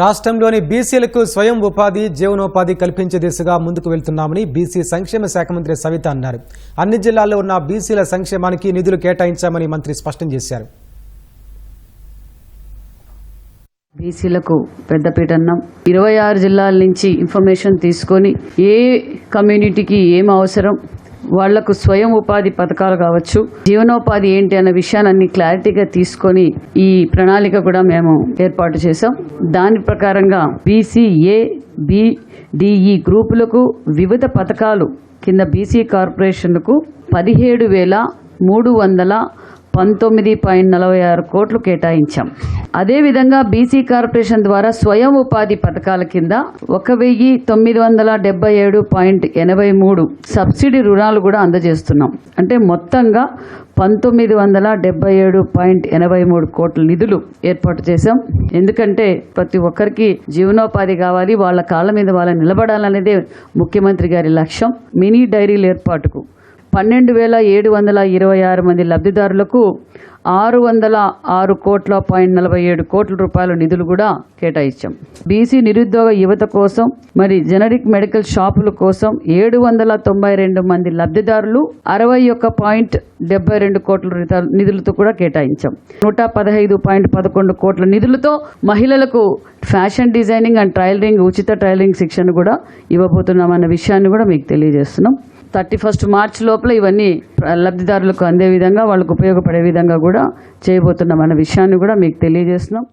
రాష్ట్రంలోని బీసీలకు స్వయం ఉపాధి జీవనోపాధి కల్పించే దిశగా ముందుకు వెళ్తున్నామని బీసీ సంక్షేమ శాఖ మంత్రి సవిత అన్నారు. అన్ని జిల్లాల్లో ఉన్న బీసీల సంక్షేమానికి నిధులు కేటాయించామని మంత్రి స్పష్టం చేశారు. బీసీలకు పెద్దపీట అన్నాం ఇరవై ఆరు జిల్లాల నుంచి ఇన్ఫర్మేషన్ తీసుకొని ఏ కమ్యూనిటీకి ఏం అవసరం వాళ్ళకు స్వయం ఉపాధి పథకాలు కావచ్చు. జీవనోపాధి ఏంటి అన్న విషయాన్ని క్లారిటీగా తీసుకొని ఈ ప్రణాళిక కూడా మేము ఏర్పాటు చేశాం. దాని ప్రకారంగా బీసీఏ బిడిఈ గ్రూపులకు వివిధ పథకాలు కింద బీసీ కార్పొరేషన్లకు పదిహేడు వేల మూడు వందల పంతొమ్మిది పాయింట్ నలభై ఆరు కోట్లు కేటాయించాం. అదేవిధంగా బీసీ కార్పొరేషన్ ద్వారా స్వయం ఉపాధి పథకాల కింద ఒక వెయ్యి తొమ్మిది వందల డెబ్బై ఏడు పాయింట్ ఎనభై మూడు సబ్సిడీ రుణాలు కూడా అందజేస్తున్నాం. అంటే మొత్తంగా పంతొమ్మిది వందల డెబ్బై ఏడు పాయింట్ ఎనభై మూడు కోట్ల నిధులు ఏర్పాటు చేశాం. ఎందుకంటే ప్రతి ఒక్కరికి జీవనోపాధి కావాలి వాళ్ళ కాళ్ళ మీద వాళ్ళ నిలబడాలనేదే ముఖ్యమంత్రి గారి లక్ష్యం. మినీ డైరీల ఏర్పాటుకు పన్నెండు వేల ఏడు వందల ఇరవై ఆరు మంది లబ్ధిదారులకు ఆరు వందల ఆరు కోట్ల పాయింట్ నలభై ఏడు కోట్ల రూపాయల నిధులు కూడా కేటాయించాం. బీసీ నిరుద్యోగ యువత కోసం మరి జనరిక్ మెడికల్ షాపుల కోసం ఏడు వందల తొంభై రెండు మంది లబ్ధిదారులు అరవై ఒక్క పాయింట్ డెబ్బై రెండు కోట్ల నిధులతో కూడా కేటాయించాం. నూట పదహైదు పాయింట్ పదకొండు కోట్ల నిధులతో మహిళలకు ఫ్యాషన్ డిజైనింగ్ అండ్ ట్రైలరింగ్ ఉచిత ట్రైలరింగ్ శిక్షణ కూడా ఇవ్వబోతున్నాం అన్న విషయాన్ని కూడా మీకు తెలియజేస్తున్నాం. థర్టీ ఫస్ట్ మార్చ్ లోపల ఇవన్నీ లబ్ధిదారులకు అందే విధంగా వాళ్ళకు ఉపయోగపడే విధంగా కూడా చేయబోతున్నాం అన్న విషయాన్ని కూడా మీకు తెలియజేస్తున్నాం.